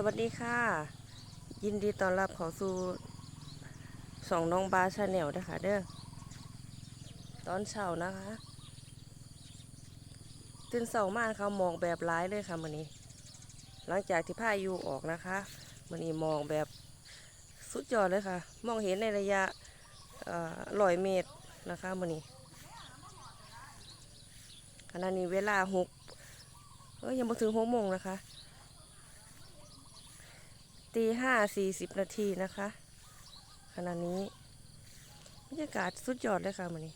สวัสดีค่ะ ยินดีต้อนรับเข้าสู่สองน้องบาชาแนลนะคะเด้อตอนเช้านะคะ ตื่นเช้ามากเขามองแบบร้ายเลยค่ะมื้อนี้ หลังจากที่พายุออกนะคะมื้อนี้มองแบบสุดยอดเลยค่ะ มองเห็นในระยะร้อยเมตรนะคะมื้อนี้ขณะนี้เวลาหกเอ้ยยังไม่ถึงหกโมงนะคะ ตีห้าสี่สิบนาทีนะคะ ขณะนี้บรรยากาศสุดยอดเลยค่ะมันนี้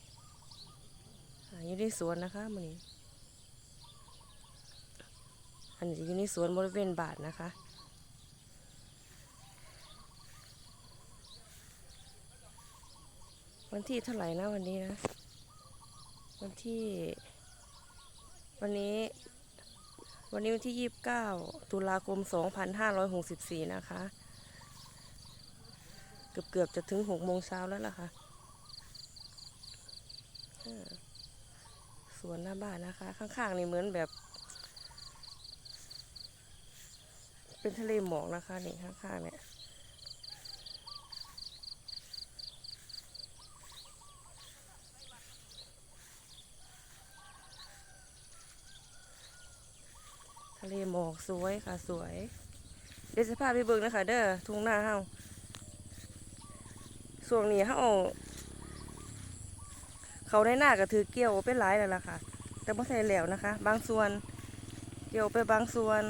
อ่อยู่ในสวนนะคะมันนี้ อันนี้อยู่ในสวนบริเวณบาทนะคะวันที่เท่าไหร่นะวันนี้นะ วันที่ วันนี้ วันนี้วันที่ 29 ตุลาคม 2564 นะคะ เกือบเกือบๆจะถึง6โมงเช้าแล้วล่ะค่ะสวนหน้าบ้านนะคะ ข้างๆนี่เหมือนแบบ เป็นทะเลหมอกนะคะนี่ข้างๆเนี่ย ทะเลหม อกสวยค่ะสวย เดี๋ยวจะพาไปเบิ่งนะคะเด้อทุ่งนาเฮาช่วงนี้เฮาเขาในหน้าก็ถือเกี่ยวเป็นหลายแล้วล่ะค่ะ แต่บ่ใช่แล้วนะคะ บางส่วนเกี่ยวไปบางส่วน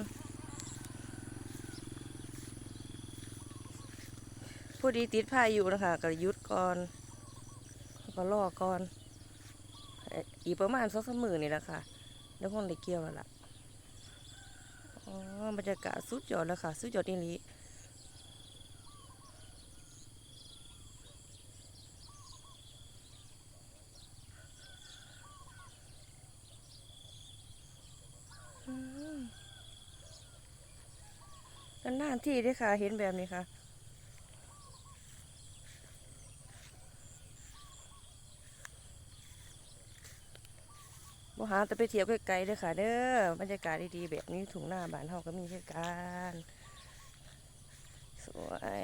ผู้ดีติดพาอยุนะคะก็ยุดก่อนก็รอก่อนอีกประมาณสองสามมื้อนี่แหละค่ะ แล้วคงได้เกี่ยวแล้วล่ะ อ๋อบรรยากาศสุดยอดแล้วค่ะ สุดยอดอีหลีอืมนานๆที่ด้วยค่ะ เห็นแบบนี้ค่ะ บ่หาแต่ไปเที่ยวไกลๆเด้อค่ะ เด้อบรรยากาศดีๆแบบนี้ถุงหน้าบ้านเฮาก็มีคือกันสวย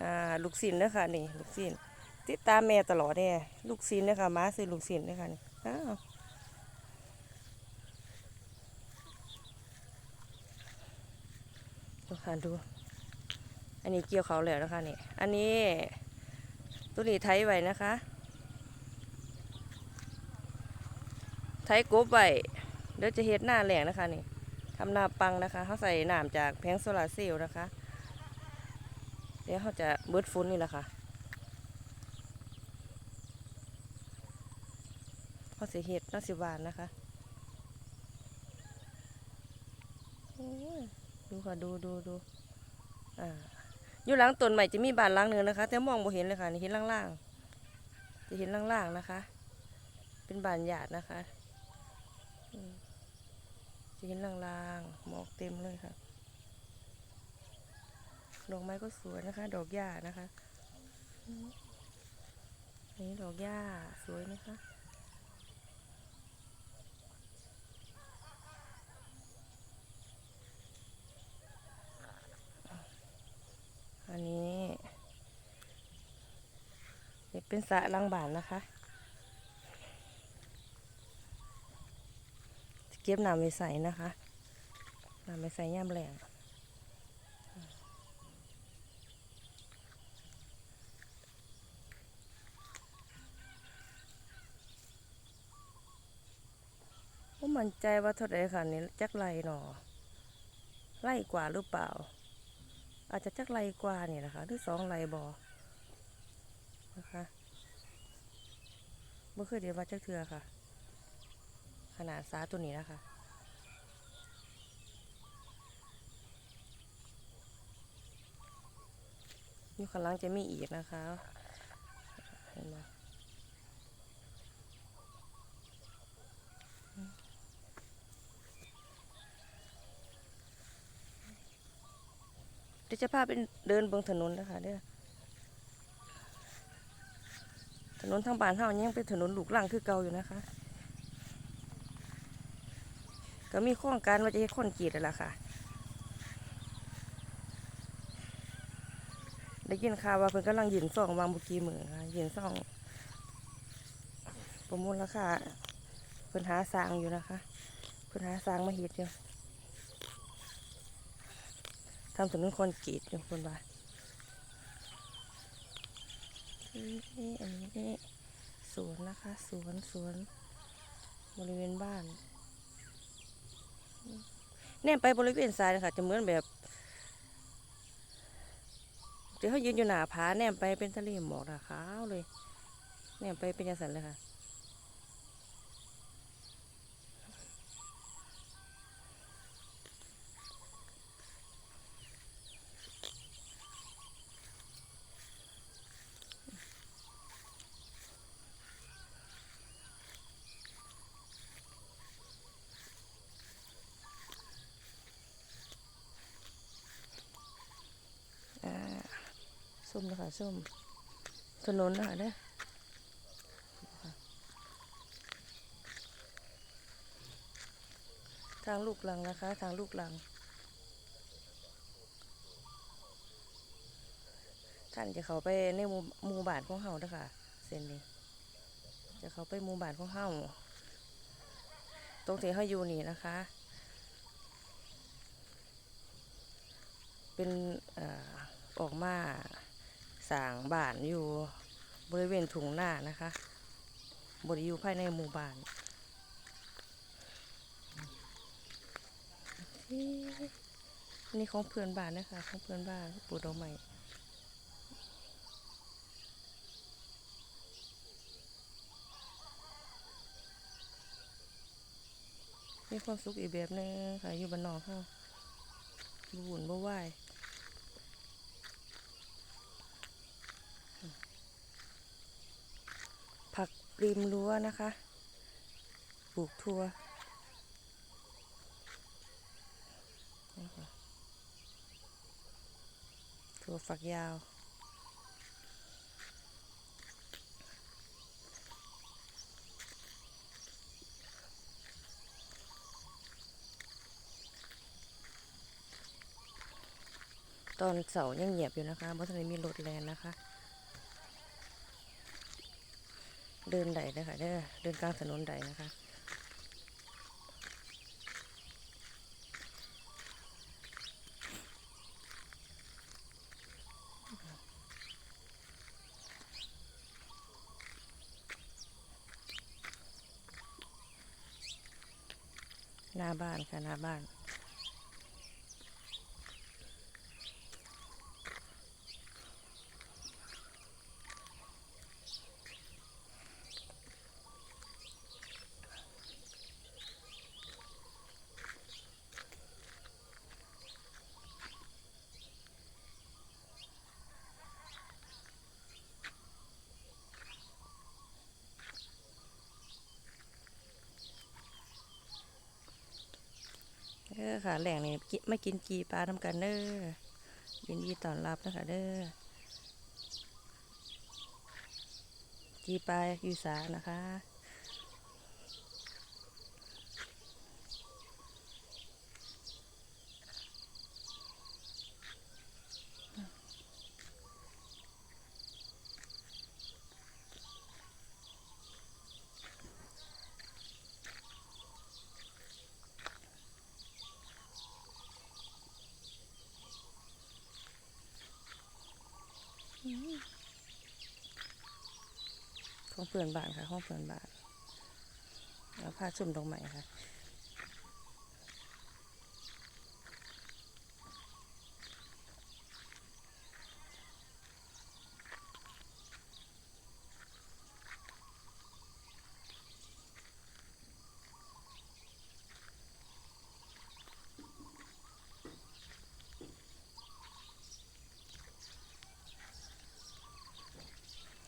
อ่าลูกศิลเด้อค่ะนี่ลูกศิลป์ติดตามแม่ตลอดเด้ลูกศิลเด้อค่ะมาซื้อลูกศิลเด้อค่ะนี่อ้าวดูค่ะดู อันนี้เกี่ยวเขาแล้วนะคะนี่ อันนี้ตัวนี้ไทยไว้นะคะ ไทยกบไว้เดี๋ยวจะเฮ็ดหน้าแหลงนะคะนี่ทำหน้าปังนะคะเขาใส่น้ำจากแผงโซลาเซลล์นะคะ เดี๋ยวเขาจะเบิดฟุ้นนี่แหละค่ะเขาเสิเฮ็ดน่าสิหวานนะคะดูค่ะดูดูดูอ่าอยู่หลังต้นใหม่จะมีบานหลังหนึ่งนะคะ แต่มองบ่เห็นเลยค่ะนี่เห็นล่างๆจะเห็นล่างๆนะคะ เป็นบานหยาดนะคะ จะเห็นลางๆหมอกเต็มเลยค่ะดอกไม้ก็สวยนะคะ ดอกหญ้านะคะอันนี้ดอกหญ้าสวยไหมคะอันนี้ เป็นสระล้างบานนะคะ ก็บน้ำไว้ใส่นะคะน้ำไว้ใส่ย่ำแรงผมมั่นใจว่าเท่าไรค่ะนี่จักไรหนอไล่กว่าหรือเปล่า อาจจะจักไรกว่านี่นะคะหรือสองไรบอนะคะเมื่อคืนเดียวว่าจักเทือค่ะ ขนาดซ้าตัวนี้นะคะอยู่ข้างล่างจะมีอีกนะคะ เห็นไหมเดี๋ยวจะพาไปเดินบนถนนนะคะเด้อถนนทางบ้านเฮายังเป็นถนนลูกลังคือเก่าอยู่นะคะ ก็มีโครงการว่าจะให้คนกีดแล้วล่ะค่ะ ได้ยินข่าวว่าเพิ่นกำลังยืนซองวางบุกีมือค่ะยืนซองประมูลแล้วค่ะเพิ่นหาสางอยู่นะคะเพิ่นหาสางมาเฮ็ดอยู่ทำถึงคนกีดอยู่คนบ่าอันนี้สวนนะคะสวนสวนบริเวณบ้าน แนมไปบริเวณซ้ายนะคะจะเหมือนแบบเดี๋ยวเขายืนอยู่หน้าผาแนมไปเป็นทะเลหมอกนะคะเลยแนมไปเป็นยาสันเลยค่ะ ส้มนะคะส้มถนนนะคะเนี่ยทางลูกลังนะคะ ทางลูกลัง ท่านจะเข้าไปในหมู่บ้านของเฮาเด้อค่ะเส้นนี้ จะเข้าไปหมู่บ้านของเฮาตรงที่เฮาอยู่นี่นะคะ เป็นอออกมา สร้างบ้านอยู่บริเวณถุงหน้านะคะบริอยู่ภายในหมู่บ้านนี่ของเพื่อนบ้านนะคะของเพื่อนบ้านปลูกดอกไม้มีความสุขอีกแบบนึงค่ะอยู่บ้านนอกเขาบ่วุ่นบ่วาย ผัก ริมรั้วนะคะ ปลูกทั่วนี่ค่ะถั่วฝักยาว ตอนเสายังเงียบอยู่นะคะเพราะทะเลมีรถแลนนะคะ เดินไดนะคะเด้อเดินกลางถนนไดนะคะหน้าบ้านค่ะหน้าบ้าน ค่ะแหล่งนี่กิไม่กินกีปลาทำกันเด้อยินดีต้อนรับนะคะเด้อกีปลาอยู่สานะคะ ของเพื่อนบ้านค่ะของเพื่อนบ้านแล้วพาชมดอกไม้ค่ะ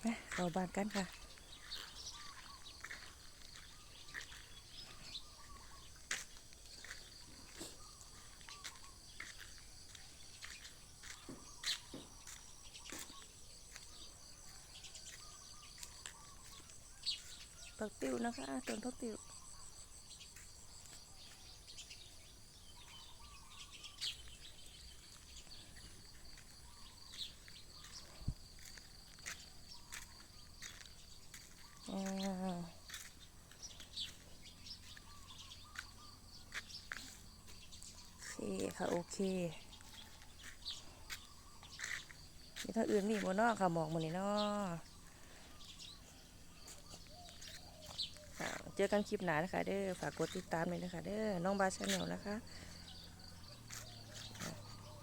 นะเข้าบ้านกันค่ะ ผักติ้วนะคะต้นผักติ้วโอเคค่ะโอเคมีท่าอื่นมีบ่นอกค่ะหมอกมันนี่นอก เจอกันคลิปหน้านะคะ เด้อฝากกดติดตามเลยนะคะ เด้อน้องบาชาแนลนะคะ